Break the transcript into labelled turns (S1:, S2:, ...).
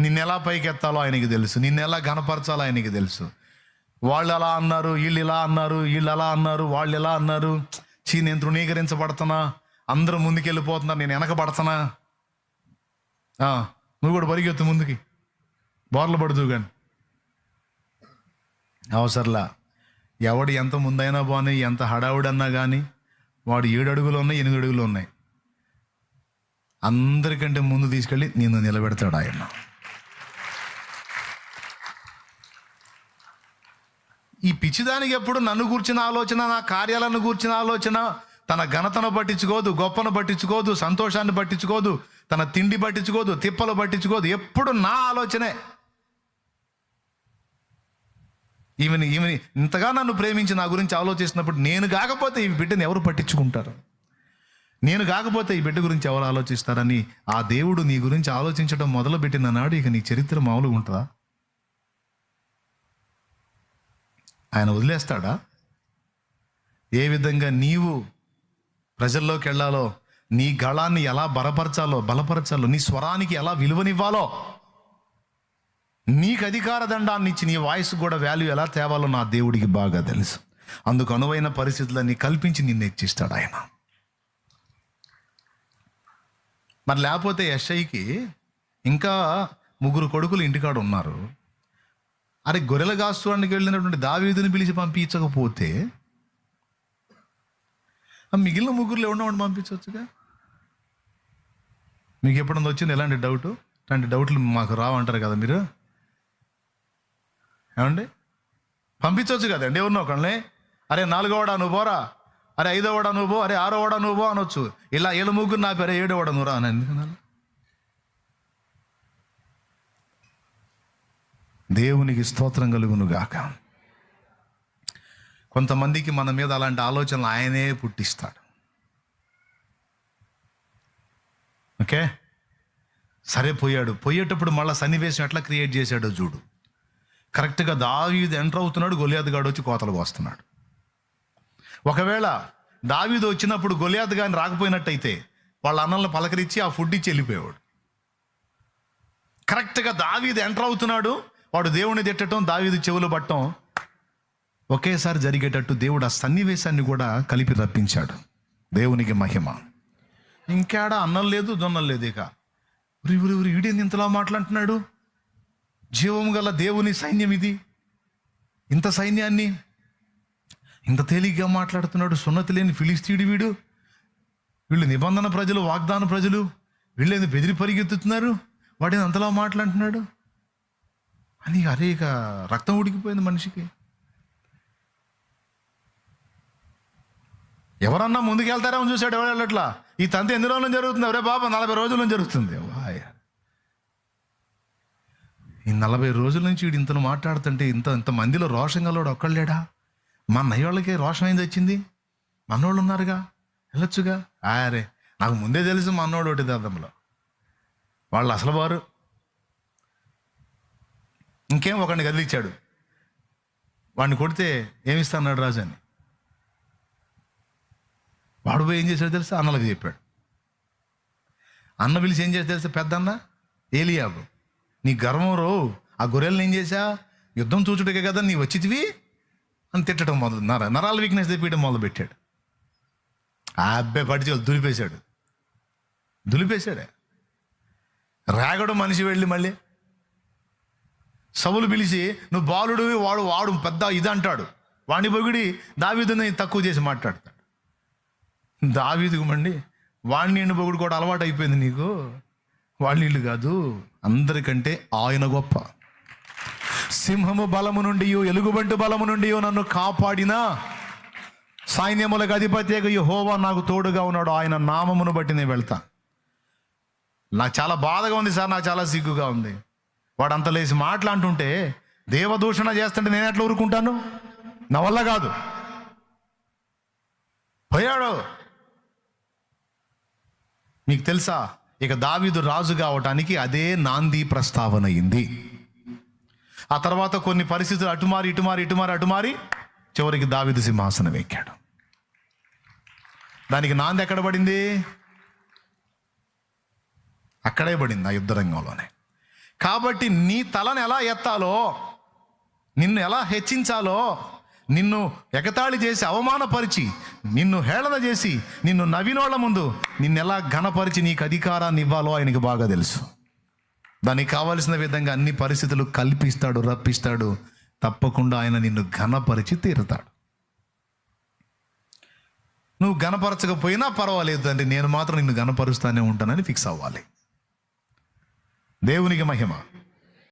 S1: నిన్నెలా పైకెత్తాలో ఆయనకి తెలుసు. నిన్నెలా గనపరచాలో ఆయనకి తెలుసు. వాళ్ళు అలా అన్నారు? వీళ్ళు ఇలా అన్నారు వీళ్ళు అలా అన్నారు వాళ్ళు ఇలా అన్నారు? చీ నేను తృణీకరించబడుతున్నా అందరూ ముందుకెళ్ళిపోతున్నారు నేను వెనకబడుతున్నా ఆ, నువ్వు కూడా పరిగెత్తు ముందుకి. బోర్లు పడుతూ కానీ అవసరంలా. ఎవడు ఎంత ముందైనా బాగున్నాయి ఎంత హడావుడన్నా కానీ వాడు ఏడు అడుగులు ఉన్నాయి ఎనిమిది అడుగులు ఉన్నాయి. అందరికంటే ముందు తీసుకెళ్ళి నిన్ను నిలబెడతాడు ఆయన. ఈ పిచ్చిదానికి ఎప్పుడు నన్ను కూర్చిన ఆలోచన నా కార్యాలను కూర్చిన ఆలోచన తన ఘనతను పట్టించుకోదు గొప్పను పట్టించుకోదు సంతోషాన్ని పట్టించుకోదు తన తిండి పట్టించుకోదు తిప్పలు పట్టించుకోదు ఎప్పుడు నా ఆలోచనే. ఈమెని ఈమెని ఇంతగా నన్ను ప్రేమించి నా గురించి ఆలోచిస్తున్నప్పుడు నేను కాకపోతే ఈ బిడ్డను ఎవరు పట్టించుకుంటారు? నేను కాకపోతే ఈ బిడ్డ గురించి ఎవరు ఆలోచిస్తారని ఆ దేవుడు నీ గురించి ఆలోచించడం మొదలుపెట్టిన నాడు ఇక నీ చరిత్ర మామూలుగా ఉంటుందా? ఆయన వదిలేస్తాడా? ఏ విధంగా నీవు ప్రజల్లోకి వెళ్ళాలో నీ గళాన్ని ఎలా బలపరచాలో బలపరచాలో నీ స్వరానికి ఎలా విలువనివ్వాలో నీకు అధికార దండాన్ని ఇచ్చి నీ వాయిస్ కూడా వాల్యూ ఎలా తేవాలో నా దేవుడికి బాగా తెలుసు. అందుకు అనువైన పరిస్థితులన్నీ కల్పించి నిన్ను ఇచ్చిస్తాడు ఆయన. మరి లేకపోతే ఎస్ఐకి ఇంకా ముగ్గురు కొడుకులు ఇంటికాడ ఉన్నారు. అరే గొర్రెల కాస్తువానికి వెళ్ళినటువంటి దావీదుని పిలిచి పంపించకపోతే మిగిలిన ముగ్గురులో ఎవరినోడిని పంపించవచ్చుగా? మీకు ఎప్పుడన్నా వచ్చింది ఎలాంటి డౌట్? ఇలాంటి డౌట్లు మాకు రావంటారు కదా మీరు? ఏమండి? పంపించవచ్చు కదండి ఎవరినో ఒకళ్ళని? అరే నాలుగోవాడా నువ్వు పోరా. అరే ఐదోవాడా నువ్వు పో. అరే ఆరోవాడా నువ్వు అనొచ్చు. ఇలా ఏళ్ళు ముగ్గురు నా పేరే ఏడోవాడా నువ్వు రా అని. ఎందుకన్నా దేవునికి స్తోత్రం కలుగునుగాక. కొంతమందికి మన మీద అలాంటి ఆలోచనలు ఆయనే పుట్టిస్తాడు. ఓకే? సరే పోయాడు పోయేటప్పుడు మళ్ళీ సన్నివేశం ఎట్లా క్రియేట్ చేశాడో చూడు. కరెక్ట్గా దావీదు ఎంటర్ అవుతున్నాడు గొలియాద్గాడు వచ్చి కోతలు కోస్తున్నాడు. ఒకవేళ దావీదు వచ్చినప్పుడు గొలియాత్ గాని రాకపోయినట్టయితే వాళ్ళ అన్నలను పలకరించి ఆ ఫుడ్ ఇచ్చి వెళ్ళిపోయాడు కరెక్ట్గా దావీదు ఎంటర్ అవుతున్నాడు వాడు దేవుని తిట్టడం దావీదు చెవులు పట్టడం ఒకేసారి జరిగేటట్టు దేవుడు ఆ సన్నివేశాన్ని కూడా కలిపి రప్పించాడు. దేవునికి మహిమ. ఇంకేడా అన్నం లేదు దొన్నం లేదు ఇక. ఉరి ఉరి ఈడేంది ఇంతలా మాట్లాడుతున్నాడు? జీవం గల దేవుని సైన్యం ఇది. ఇంత సైన్యాన్ని. ఇంత తేలిగ్గా మాట్లాడుతున్నాడు సున్నతి లేని ఫిలిస్తీడి వీడు. వీళ్ళు నిబంధన ప్రజలు వాగ్దాన ప్రజలు వీళ్ళేది బెదిరి పరిగెత్తుతున్నారు? వాటిని అంతలా మాట్లాడుతున్నాడు? అని అరే ఇక రక్తం ఉడికిపోయింది మనిషికి ఎవరన్నా ముందుకెళ్తారేమో చూశాడు ఎవరు వెళ్ళట్లా? ఈ తంత ఎన్ని రోజులు జరుగుతుంది? ఎవరే బాబా నలభై రోజుల జరుగుతుంది. వాయ్. ఈ నలభై రోజుల నుంచి వీడు ఇంతను మాట్లాడుతుంటే ఇంత ఇంత మందిలో రోషం గలవాడు ఒక్కళ్ళేడా మా నయ్యోళ్ళకే రోషం అయింది వచ్చింది మనోళ్ళు ఉన్నారుగా? వెళ్ళొచ్చుగా? ఆయరే నాకు ముందే తెలుసు మా అన్నోడు ఒకటి అర్థంలో వాళ్ళు అసలు వారు ఇంకేం ఒకడిని కదిలిచ్చాడు వాడిని కొడితే ఏమిస్తాడు రాజు అని. వాడు పోయి ఏం చేశాడు తెలుసా? అన్నలకు చెప్పాడు. అన్న పిలిచి ఏం చేశాడు తెలుసా పెద్ద అన్న ఏలియాబు నీ గర్వం రో ఆ గొర్రెలను ఏం చేశా? యుద్ధం చూచుటకే కదా నీ వచ్చితివి? అని తిట్టడం మొదలు నర నరాల వీక్నెస్ తెప్పియడం మొదలు పెట్టాడు ఆ అబ్బాయి పడిచి దులిపేశాడు. దులిపేశాడే? రాగడం మనిషి వెళ్ళి మళ్ళీ సవులు పిలిచి నువ్వు బాలుడివి వాడు వాడు పెద్ద ఇది అంటాడు. వాణి పొగిడి దావీదుని తక్కువ చేసి మాట్లాడతాడు దావీదుకు మండి వాణ్ణి నిన్ను పొగుడు కూడా అలవాటు అయిపోయింది నీకు? వాళ్ళు ఇల్లు కాదు అందరికంటే ఆయన గొప్ప. సింహము బలము నుండి ఎలుగుబంటి బలము నుండి నన్ను కాపాడిన సైన్యములకు అధిపతి హోవా నాకు తోడుగా ఉన్నాడు ఆయన నామమును బట్టి నేను వెళ్తా నాకు చాలా బాధగా ఉంది సార్ నాకు చాలా సిగ్గుగా ఉంది. వాడు అంత లేచి మాట్లాడుతుంటే దేవదూషణ చేస్తుంటే నేను ఎట్లా ఊరుకుంటాను? నా వల్ల కాదు. పోయాడు. మీకు తెలుసా? ఇక దావీదు రాజు కావటానికి అదే నాంది ప్రస్తావన అయింది. ఆ తర్వాత కొన్ని పరిస్థితులు అటుమారి ఇటుమారి ఇటుమారి అటుమారి చివరికి దావీదు సింహాసనం ఎక్కాడు. దానికి నాంది ఎక్కడ పడింది? అక్కడే పడింది ఆ యుద్ధ రంగంలోనే కాబట్టి నీ తలను ఎలా ఎత్తాలో నిన్ను ఎలా హెచ్చించాలో నిన్ను ఎగతాళి చేసి అవమానపరిచి నిన్ను హేళన చేసి నిన్ను నవ్వినోళ్ళ ముందు నిన్ను ఎలా ఘనపరిచి నీకు అధికారాన్ని ఇవ్వాలో ఆయనకి బాగా తెలుసు. దానికి కావలసిన విధంగా అన్ని పరిస్థితులు కల్పిస్తాడు రప్పిస్తాడు. తప్పకుండా ఆయన నిన్ను ఘనపరిచి తీరుతాడు. నువ్వు ఘనపరచకపోయినా పర్వాలేదు తండ్రి నేను మాత్రం నిన్ను ఘనపరుస్తానే ఉంటానని ఫిక్స్ అవ్వాలి. దేవునికి మహిమ.